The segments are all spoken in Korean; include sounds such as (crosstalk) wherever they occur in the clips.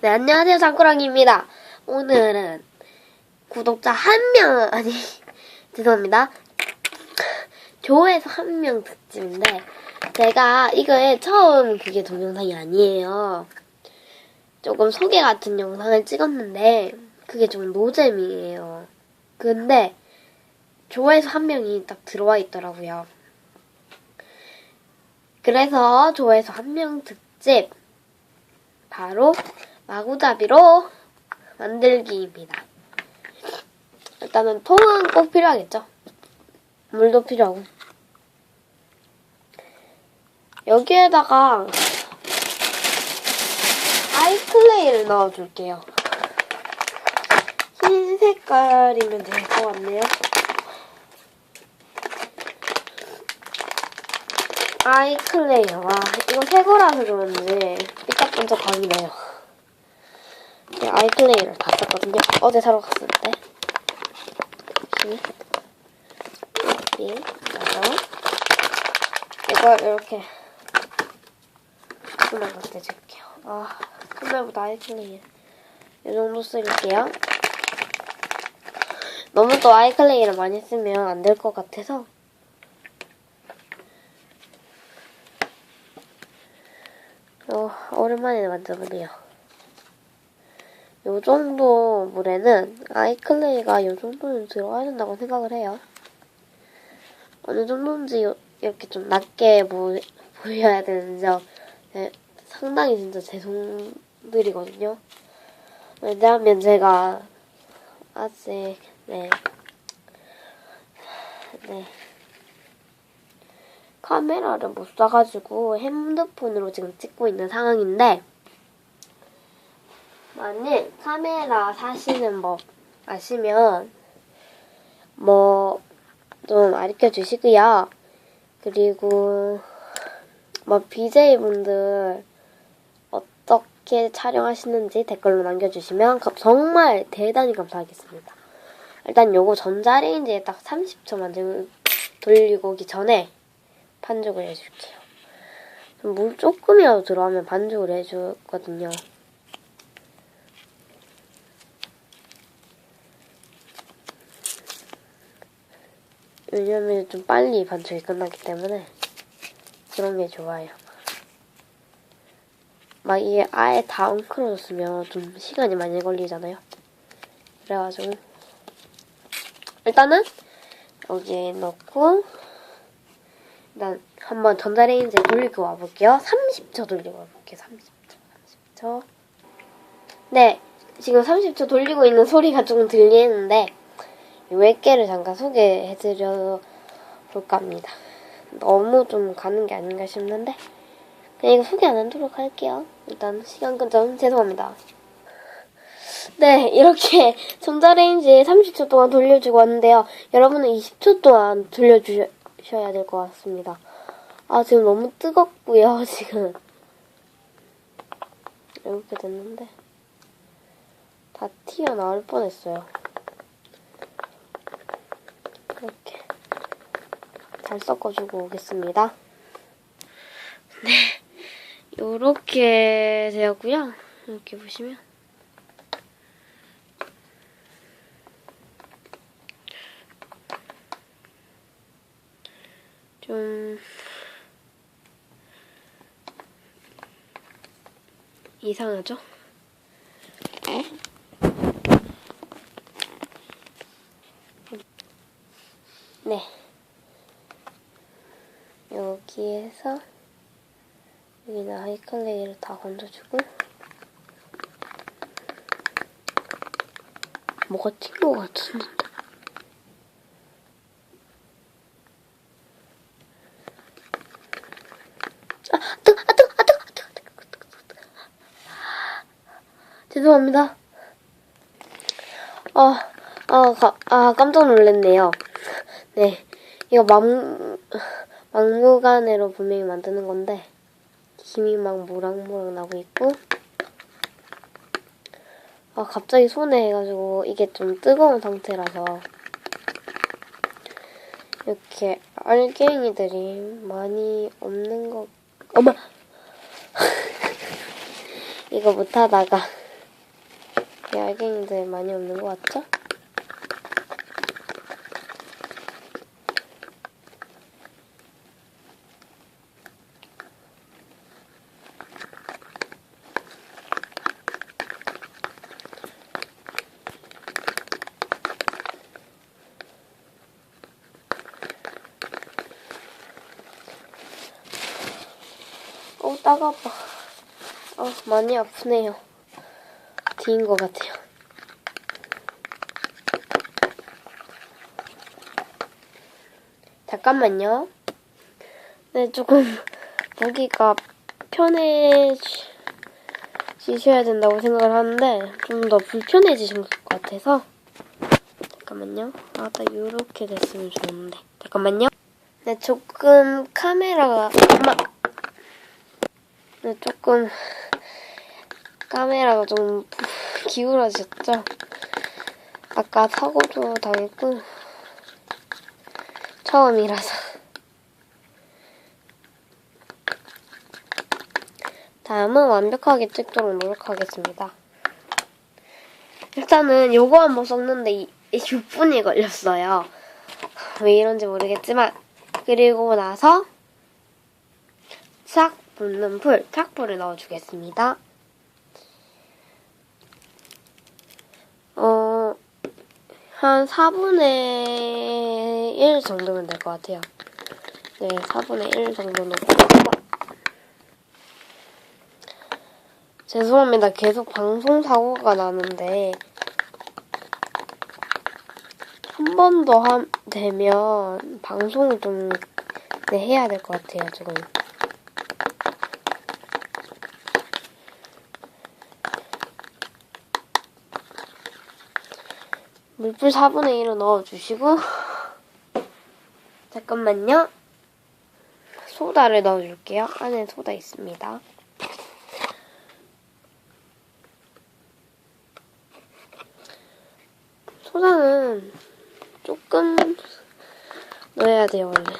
네, 안녕하세요. 장꾸랑입니다. 오늘은 구독자 한 명, 아니, (laughs) 죄송합니다. 조회수 한 명 특집인데, 제가 이거에 처음 그게 동영상이 아니에요. 조금 소개 같은 영상을 찍었는데, 그게 좀 노잼이에요. 근데, 조회수 한 명이 딱 들어와 있더라고요. 그래서 조회수 한 명 특집, 바로 마구잡이로 만들기입니다. 일단은 통은 꼭 필요하겠죠. 물도 필요하고. 여기에다가 아이클레이를 넣어줄게요. 흰 색깔이면 될 것 같네요. 아이클레이. 와, 이거 새 거라서 그런지 삐딱번쩍거리네요. 네, 아이클레이를 다 썼거든요. 어제 사러 갔을 때. 여기, 여기, 그래서 이걸 이렇게 손을 갖다 줄게요. 아, 손날보다 아이클레이. 이 정도 쓸게요. 너무 또 아이클레이를 많이 쓰면 안 될 것 같아서 어, 오랜만에 만져보네요. 요 정도 물에는 아이클레이가 요 정도는 들어가야 된다고 생각을 해요. 어느 정도인지 요- 이렇게 좀 낮게 보, 보여야 되는지 네, 상당히 진짜 죄송드리거든요. 왜냐하면 제가 아직 네, 네. 카메라를 못 사가지고 핸드폰으로 지금 찍고 있는 상황인데 만일 카메라 사시는 법 아시면 뭐 좀 알려 주시고요. 그리고 뭐 BJ분들 어떻게 촬영하시는지 댓글로 남겨주시면 가- 정말 대단히 감사하겠습니다. 일단 요거 전자레인지에 딱 30초만 들- 돌리고 오기 전에 반죽을 해줄게요. 물 조금이라도 들어가면 반죽을 해주거든요. 왜냐면 좀 빨리 반죽이 끝나기 때문에 그런 게 좋아요. 막 이게 아예 다 엉클어졌으면 좀 시간이 많이 걸리잖아요. 그래가지고 일단은 여기에 넣고 일단 한번 전자레인지에 돌리고 와볼게요. 30초 돌리고 와볼게요. 30초, 30초. 네, 지금 30초 돌리고 있는 소리가 조금 들리는데 몇 개를 잠깐 소개해드려 볼까 합니다. 너무 좀 가는 게 아닌가 싶는데 그냥 이거 소개 안 하도록 할게요. 일단 시간 끈점 죄송합니다. 네, 이렇게 (laughs) 전자레인지에 30초 동안 돌려주고 왔는데요. 여러분은 20초 동안 돌려주셔야 될 것 같습니다. 아, 지금 너무 뜨겁고요, (laughs) 지금. 이렇게 됐는데. 다 튀어나올 뻔했어요. 이렇게. 잘 섞어주고 오겠습니다. 네. 요렇게 되었고요. 이렇게 보시면. 좀 이상하죠? 네. 여기에서 여기는 아이클레이를 다 건져주고 뭐가 튄것 같은데 아, 뜨거, 아, 뜨거, 아, 뜨거, 아, 뜨거, 뜨거, 뜨거, 뜨거. 죄송합니다. 아, 아, 가, 아, 깜짝 놀랐네요. 네. 이거 막, 막무가내로 분명히 만드는 건데, 김이 막 모락모락 나고 있고, 아, 갑자기 손에 해가지고, 이게 좀 뜨거운 상태라서, 이렇게 알갱이들이 많이 없는 것, 어머! (laughs) 이거 못하다가 알갱이들 많이 없는 것 같죠? 어, 따가워. 어, 많이 아프네요. 뒤인 것 같아요. 잠깐만요. 네, 조금 (laughs) 보기가 편해지셔야 된다고 생각을 하는데 좀 더 불편해지신 것 같아서 잠깐만요. 아, 딱 이렇게 됐으면 좋은데 잠깐만요. 네, 조금 카메라가 네, 조금 카메라가 좀 기울어졌죠? 아까 사고도 당했고 처음이라서 다음은 완벽하게 찍도록 노력하겠습니다. 일단은 요거 한번 썼는데 이, 이 6분이 걸렸어요. 왜 이런지 모르겠지만 그리고 나서 싹 붓는 풀, 착풀을 넣어주겠습니다. 어, 한 4분의 1 정도면 될 것 같아요. 네, 4분의 1 정도 넣고. 죄송합니다. 계속 방송 사고가 나는데, 한 번 더 되면 방송을 좀 네, 해야 될 것 같아요, 지금. 물풀 4분의 1을 넣어주시고 잠깐만요. 소다를 넣어줄게요. 안에 소다 있습니다. 소다는 조금 넣어야 돼요, 원래.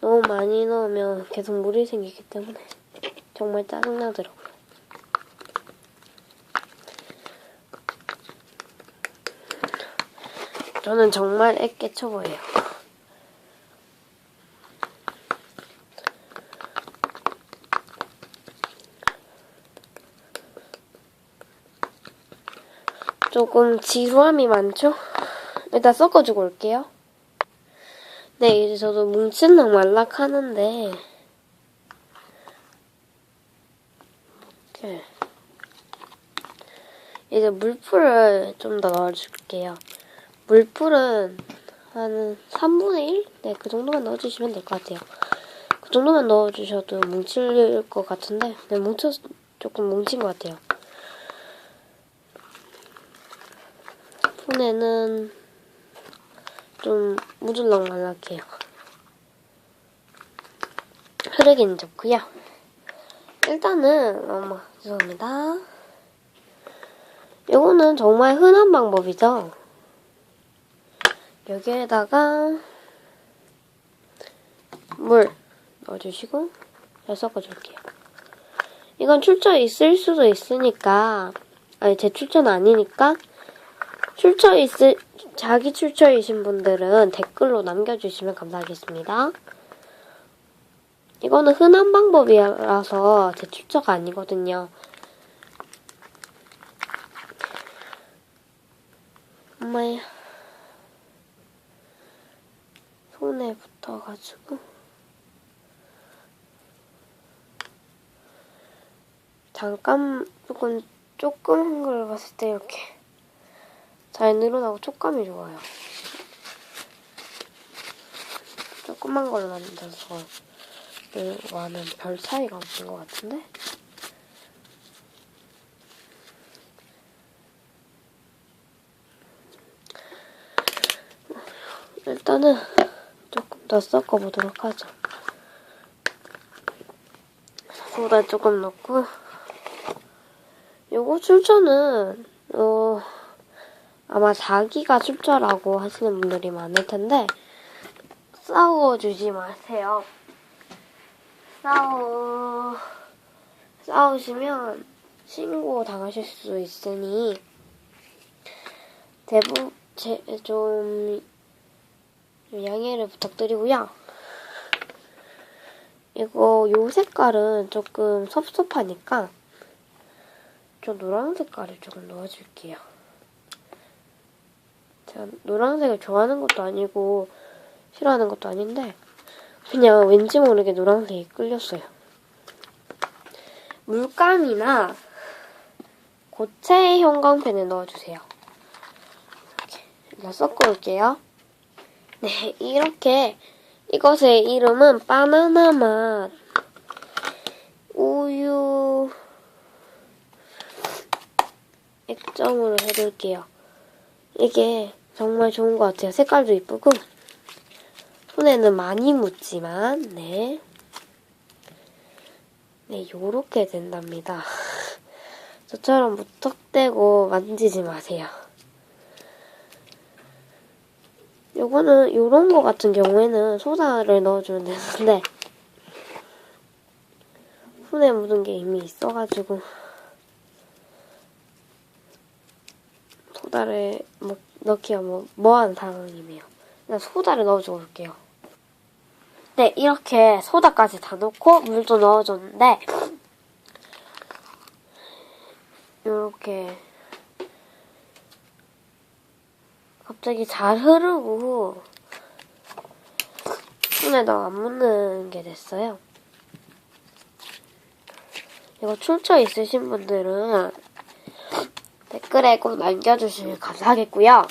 너무 많이 넣으면 계속 물이 생기기 때문에 정말 짜증나더라고요. 저는 정말 애깨쳐 보여요. 조금 지루함이 많죠? 일단 섞어주고 올게요. 네, 이제 저도 뭉칠락 말락 하는데 이제 물풀을 좀 더 넣어줄게요. 물풀은 한 3분의 1? 네, 그 정도만 넣어주시면 될 것 같아요. 그 정도만 넣어주셔도 뭉칠 것 같은데, 네, 뭉쳐, 조금 뭉친 것 같아요. 폰에는 좀 무줄랑말랑해요. 흐르기는 좋고요. 일단은, 어머, 죄송합니다. 요거는 정말 흔한 방법이죠. 여기에다가 물 넣어주시고 잘 섞어줄게요. 이건 출처 있을 수도 있으니까 아니 제 출처는 아니니까 출처 있을 자기 출처이신 분들은 댓글로 남겨주시면 감사하겠습니다. 이거는 흔한 방법이라서 제 출처가 아니거든요. 엄마야. 손에 붙어가지고 잠깐 조금 조금 걸 봤을 때 이렇게 잘 늘어나고 촉감이 좋아요. 조그만 걸로 만들어서 와는 별 차이가 없는 것 같은데? 일단은 더 섞어보도록 하죠. 소다 조금 넣고 요거 출처는 어 아마 자기가 출처라고 하시는 분들이 많을 텐데 싸워주지 마세요. 싸워 싸우시면 신고 당하실 수 있으니 대부 제, 좀 양해를 부탁드리고요. 이거 요 색깔은 조금 섭섭하니까 좀 노란 색깔을 조금 넣어줄게요. 제가 노란색을 좋아하는 것도 아니고 싫어하는 것도 아닌데 그냥 왠지 모르게 노란색이 끌렸어요. 물감이나 고체 형광펜을 넣어주세요. 이렇게 섞어올게요. 네, 이렇게 이것의 이름은 바나나 맛 우유 액정으로 해둘게요. 이게 정말 좋은 것 같아요. 색깔도 이쁘고 손에는 많이 묻지만 네. 네, 요렇게 된답니다. (laughs) 저처럼 무턱대고 만지지 마세요. 요거는 요런 거 같은 경우에는 소다를 넣어주면 되는데 손에 묻은 게 이미 있어가지고 소다를 뭐 넣기가 뭐 뭐한 상황이네요. 그냥 소다를 넣어주고 올게요. 네, 이렇게 소다까지 다 넣고 물도 넣어줬는데 이렇게 갑자기 잘 흐르고 손에다가 안 묻는 게 됐어요. 이거 출처 있으신 분들은 댓글에 꼭 남겨주시면 감사하겠고요.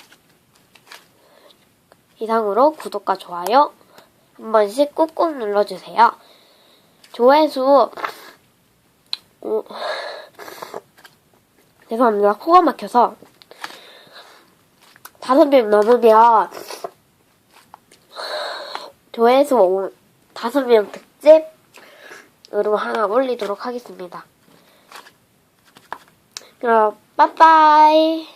이상으로 구독과 좋아요 한 번씩 꾹꾹 눌러주세요. 조회수 어, 죄송합니다. 코가 막혀서 다섯 명 넘으면 조회수 오- 다섯 명 특집으로 하나 올리도록 하겠습니다. 그럼 빠빠이.